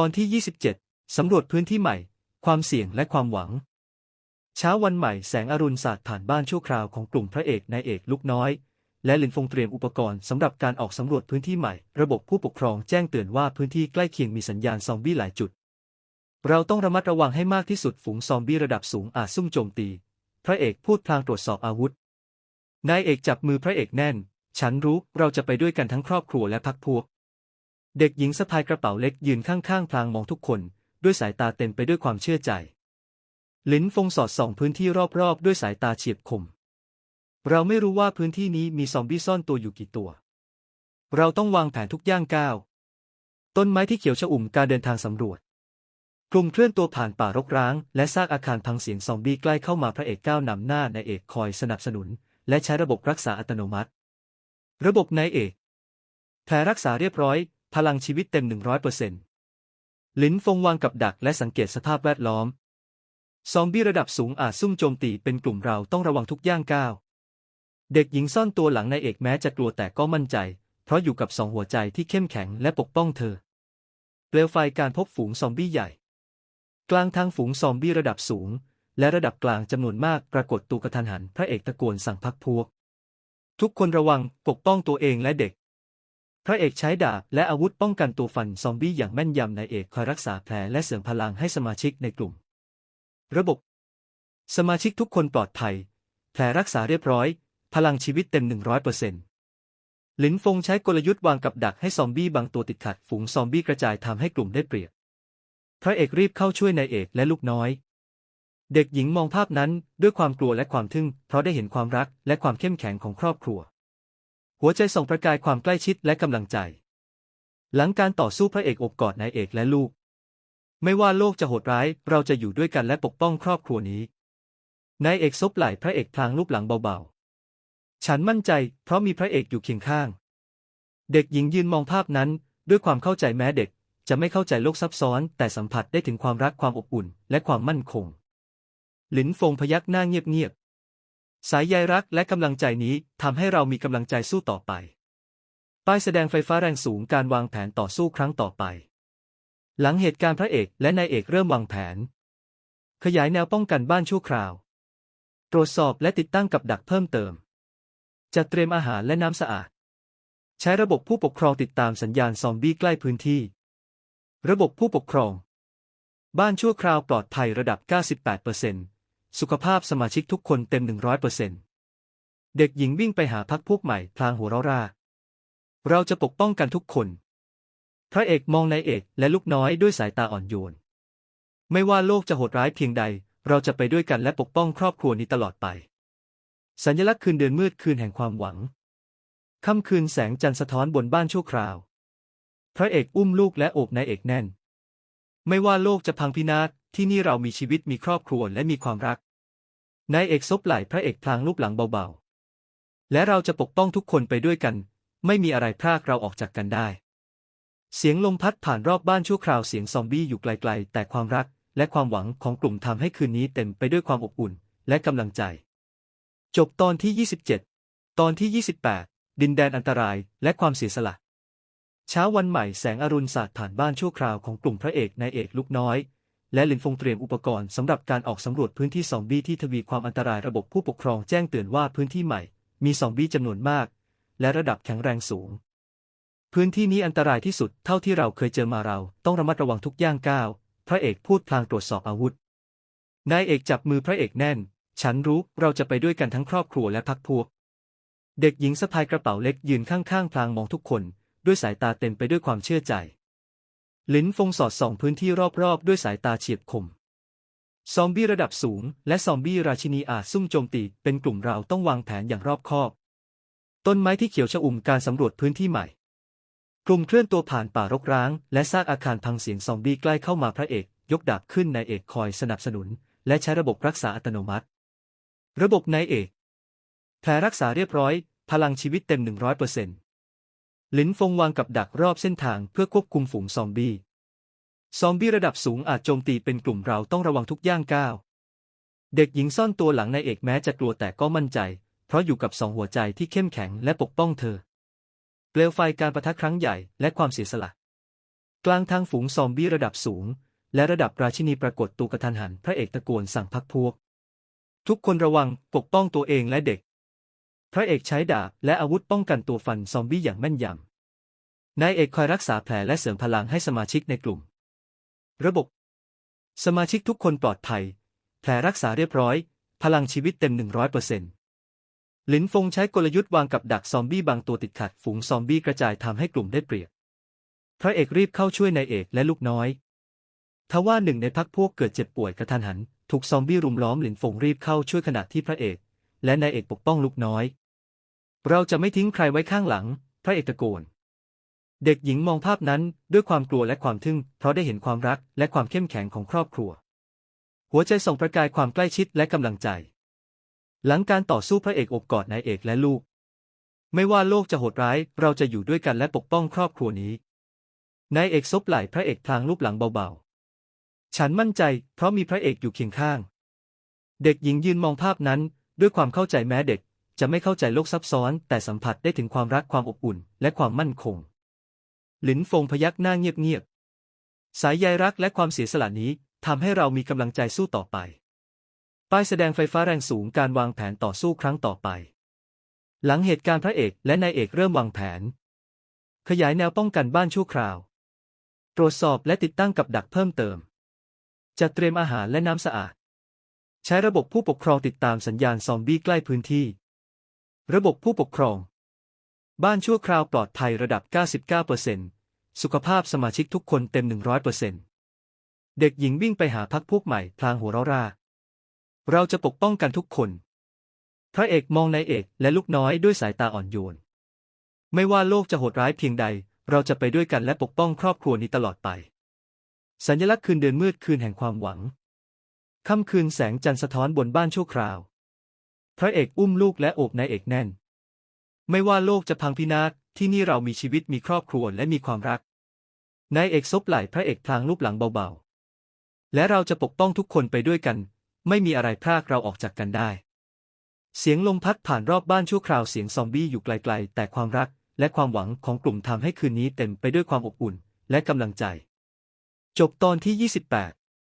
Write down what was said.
ตอนที่ 27 สำรวจพื้นที่ใหม่ ความเสี่ยงและความหวัง เช้าวันใหม่แสงอรุณสาดผ่านบ้านชั่วคราวของกลุ่มพระเอกนายเอกลูกน้อย และหลินฟงเตรียมอุปกรณ์สำหรับการออกสำรวจพื้นที่ใหม่ ระบบผู้ปกครองแจ้งเตือนว่าพื้นที่ใกล้เคียงมีสัญญาณซอมบี้หลายจุด เราต้องระมัดระวังให้มากที่สุดฝูงซอมบี้ระดับสูงอาจซุ่มโจมตี พระเอกพูดพลางตรวจสอบอาวุธ นายเอกจับมือพระเอกแน่น ฉันรู้เราจะไปด้วยกันทั้งครอบครัวและพักพวก เด็กหญิงสะพายกระเป๋าเล็กยืนข้างๆพลางมองทุกคน ด้วยสายตาเต็มไปด้วยความเชื่อใจ ลินฟงสอดส่องพื้นที่รอบๆ ด้วยสายตาเฉียบคม เราไม่รู้ว่าพื้นที่นี้มีซอมบี้ซ่อนตัวอยู่กี่ตัว เราต้องวางแผนทุกย่างก้าว ต้นไม้ที่เขียวชอุ่มการเดินทางสำรวจ กลุ่มเคลื่อนตัวผ่านป่ารกร้าง และซากอาคารพังเสียงซอมบี้ใกล้เข้ามาพระเอกก้าวนำหน้านายเอกคอยสนับสนุน และใช้ระบบรักษาอัตโนมัติ ระบบนายเอกแผลรักษาเรียบร้อย พลังชีวิตเต็ม 100%ลิ้นฟงวางกับดักและสังเกตสภาพแวดล้อม ซอมบี้ระดับสูงอาจซุ่มโจมตีเป็นกลุ่มเราต้องระวังทุกย่างก้าว เด็กหญิงซ่อนตัวหลังนายเอกแม้จะกลัวแต่ก็มั่นใจ เพราะอยู่กับสองหัวใจที่เข้มแข็งและปกป้องเธอ เปลวไฟการพบฝูงซอมบี้ใหญ่ กลางทางฝูงซอมบี้ระดับสูง และระดับกลางจำนวนมากปรากฏตัวกระทันหัน พระเอกตะโกนสั่งพักพวก ทุกคนระวังปกป้องตัวเองและเด็ก พระเอกใช้ดาบและอาวุธป้องกันตัวฟันซอมบี้อย่างแม่นยำนายเอกคอยรักษาแผลและเสริมพลังให้สมาชิกในกลุ่ม ระบบ สมาชิกทุกคนปลอดภัย แผลรักษาเรียบร้อย พลังชีวิตเต็ม 100%ลินฟงใช้กลยุทธ์วางกับดักให้ซอมบี้บางตัวติดขัด ฝูงซอมบี้กระจายทำให้กลุ่มได้เปรียบ พระเอกรีบเข้าช่วยนายเอกและลูกน้อย เด็กหญิงมองภาพนั้นด้วยความกลัวและความทึ่ง เพราะได้เห็นความรักและความเข้มแข็งของครอบครัว หัวใจส่องประกายความใกล้ชิดและกำลังใจ หลังการต่อสู้พระเอกอบกอดนายเอกและลูก ไม่ว่าโลกจะโหดร้าย เราจะอยู่ด้วยกันและปกป้องครอบครัวนี้ นายเอกซบไหล่พระเอกพลางลูบหลังเบาๆ ฉันมั่นใจ เพราะมีพระเอกอยู่เคียงข้าง เด็กหญิงยืนมองภาพนั้น ด้วยความเข้าใจแม้เด็ก จะไม่เข้าใจโลกซับซ้อน แต่สัมผัสได้ถึงความรักความอบอุ่น และความมั่นคง หลินฟงพยักหน้าเงียบๆ สายใยรักและกำลังใจนี้ทำให้เรามีกำลังใจสู้ต่อไป ป้ายแสดงไฟฟ้าแรงสูงการวางแผนต่อสู้ครั้งต่อไป หลังเหตุการณ์พระเอกและนายเอกเริ่มวางแผน ขยายแนวป้องกันบ้านชั่วคราว ตรวจสอบและติดตั้งกับดักเพิ่มเติม จัดเตรียมอาหารและน้ำสะอาด ใช้ระบบผู้ปกครองติดตามสัญญาณซอมบี้ใกล้พื้นที่ ระบบผู้ปกครอง บ้านชั่วคราวปลอดภัยระดับ 98% สุขภาพสมาชิกทุกคนเต็ม 100%เปอร์เซ็นเด็กหญิงวิ่งไปหาพักพวกใหม่พลางหัวเราะร่า เราจะปกป้องกันทุกคน พระเอกมองนายเอกและลูกน้อยด้วยสายตาอ่อนโยน ไม่ว่าโลกจะโหดร้ายเพียงใด เราจะไปด้วยกันและปกป้องครอบครัวนี้ตลอดไป สัญลักษณ์คืนเดือนมืดคืนแห่งความหวัง ค่ำคืนแสงจันทร์สะท้อนบนบ้านชั่วคราว พระเอกอุ้มลูกและโอบนายเอกแน่น ไม่ว่าโลกจะพังพินาศที่นี่เรามีชีวิตมีครอบครัวและมีความรักนายเอกซบไหล่พระเอกพลางลูบหลังเบาๆ และเราจะปกป้องทุกคนไปด้วยกัน ไม่มีอะไรพรากเราออกจากกันได้ เสียงลมพัดผ่านรอบบ้านชั่วคราวเสียงซอมบี้อยู่ไกลๆ แต่ความรักและความหวังของกลุ่มทำให้คืนนี้เต็มไปด้วยความอบอุ่นและกำลังใจ จบตอนที่ 27 ตอนที่ 28 ดินแดนอันตรายและความเสียสละ เช้าวันใหม่แสงอรุณสาดผ่านบ้านชั่วคราวของกลุ่มพระเอกนายเอกลูกน้อย และหลินฟงเตรียมอุปกรณ์สำหรับการออกสำรวจพื้นที่ซอมบี้ที่ทวีความอันตรายระบบผู้ปกครองแจ้งเตือนว่าพื้นที่ใหม่ มีซอมบี้จำนวนมาก และระดับแข็งแรงสูง พื้นที่นี้อันตรายที่สุดเท่าที่เราเคยเจอมาเรา ต้องระมัดระวังทุกย่างก้าว พระเอกพูดพลางตรวจสอบอาวุธนายเอกจับมือพระเอกแน่น ฉันรู้เราจะไปด้วยกันทั้งครอบครัวและพักพวก เด็กหญิงสะพายกระเป๋าเล็กยืนข้างๆพลางมองทุกคน ด้วยสายตาเต็มไปด้วยความเชื่อใจ ลิ้นฟงสอดส่องพื้นที่รอบๆ ด้วยสายตาเฉียบคม ซอมบี้ระดับสูง และซอมบี้ราชินีอาจซุ่มโจมตีเป็นกลุ่มเราต้องวางแผนอย่างรอบคอบ ต้นไม้ที่เขียวชอุ่มการสำรวจพื้นที่ใหม่ กลุ่มเคลื่อนตัวผ่านป่ารกร้าง และซากอาคารพังเสียงซอมบี้ใกล้เข้ามาพระเอก ยกดาบขึ้นนายเอกคอยสนับสนุน และใช้ระบบรักษาอัตโนมัติ ระบบนายเอกแผลรักษาเรียบร้อย พลังชีวิตเต็ม 100% ลิ้นฟงวางกับดักรอบเส้นทางเพื่อควบคุมฝูงซอมบี้ ซอมบี้ระดับสูงอาจโจมตีเป็นกลุ่มเราต้องระวังทุกย่างก้าว เด็กหญิงซ่อนตัวหลังนายเอกแม้จะกลัวแต่ก็มั่นใจ เพราะอยู่กับสองหัวใจที่เข้มแข็งและปกป้องเธอ เปลวไฟการประทะครั้งใหญ่และความเสียสละ กลางทางฝูงซอมบี้ระดับสูง และระดับราชินีปรากฏตัวกระทันหัน พระเอกตะโกนสั่งพักพวก ทุกคนระวังปกป้องตัวเองและเด็ก พระเอกใช้ดาบและอาวุธป้องกันตัวฟันซอมบี้อย่างแม่นยำ นายเอกคอยรักษาแผลและเสริมพลังให้สมาชิกในกลุ่ม ระบบ สมาชิกทุกคนปลอดภัย แผลรักษาเรียบร้อย พลังชีวิตเต็ม 100%ลินฟงใช้กลยุทธ์วางกับดักซอมบี้บางตัวติดขัดฝูงซอมบี้กระจายทำให้กลุ่มได้เปรียบ พระเอกรีบเข้าช่วยนายเอกและลูกน้อยทว่าหนึ่งในพักพวกเกิดเจ็บป่วยกระทันหัน ถูกซอมบี้รุมล้อมหลินฟงรีบเข้าช่วยขณะที่พระเอก และนายเอกปกป้องลูกน้อย เราจะไม่ทิ้งใครไว้ข้างหลัง พระเอกตะโกน เด็กหญิงมองภาพนั้นด้วยความกลัวและความทึ่ง เพราะได้เห็นความรักและความเข้มแข็งของครอบครัว หัวใจส่องประกายความใกล้ชิดและกำลังใจ หลังการต่อสู้พระเอกอบกอดนายเอกและลูก ไม่ว่าโลกจะโหดร้าย เราจะอยู่ด้วยกันและปกป้องครอบครัวนี้ นายเอกซบไหล่พระเอกพลางรูปหลังเบาๆ ฉันมั่นใจ เพราะมีพระเอกอยู่เคียงข้าง เด็กหญิงยืนมองภาพนั้นด้วยความเข้าใจแม้เด็ก จะไม่เข้าใจโลกซับซ้อน แต่สัมผัสได้ถึงความรักความอบอุ่น และความมั่นคง หลินฟงพยักหน้าเงียบๆ สายใยรักและความเสียสละนี้ทำให้เรามีกำลังใจสู้ต่อไป ป้ายแสดงไฟฟ้าแรงสูงการวางแผนต่อสู้ครั้งต่อไป หลังเหตุการณ์พระเอกและนายเอกเริ่มวางแผน ขยายแนวป้องกันบ้านชั่วคราว ตรวจสอบและติดตั้งกับดักเพิ่มเติม จัดเตรียมอาหารและน้ำสะอาด ใช้ระบบผู้ปกครองติดตามสัญญาณซอมบี้ใกล้พื้นที่ ระบบผู้ปกครอง บ้านชั่วคราวปลอดภัยระดับ 99%สุขภาพสมาชิกทุกคนเต็ม 100%เด็กหญิงวิ่งไปหาพักพวกใหม่ พลางหัวเราะรา เราจะปกป้องกันทุกคน พระเอกมองนายเอกและลูกน้อยด้วยสายตาอ่อนโยน ไม่ว่าโลกจะโหดร้ายเพียงใด เราจะไปด้วยกันและปกป้องครอบครัวนี้ตลอดไป สัญลักษณ์คืนเดือนมืดคืนแห่งความหวังค่ำคืนแสงจันทร์สะท้อนบนบ้านชั่วคราว พระเอกอุ้มลูกและโอบนายเอกแน่น ไม่ว่าโลกจะพังพินาศที่นี่เรามีชีวิตมีครอบครัวและมีความรักนายเอกซบไหล่พระเอกพลางรูปหลังเบาๆ และเราจะปกป้องทุกคนไปด้วยกัน ไม่มีอะไรพรากเราออกจากกันได้ เสียงลมพัดผ่านรอบบ้านชั่วคราวเสียงซอมบี้อยู่ไกลๆ แต่ความรักและความหวังของกลุ่มทำให้คืนนี้เต็มไปด้วยความอบอุ่นและกำลังใจ จบตอนที่ 28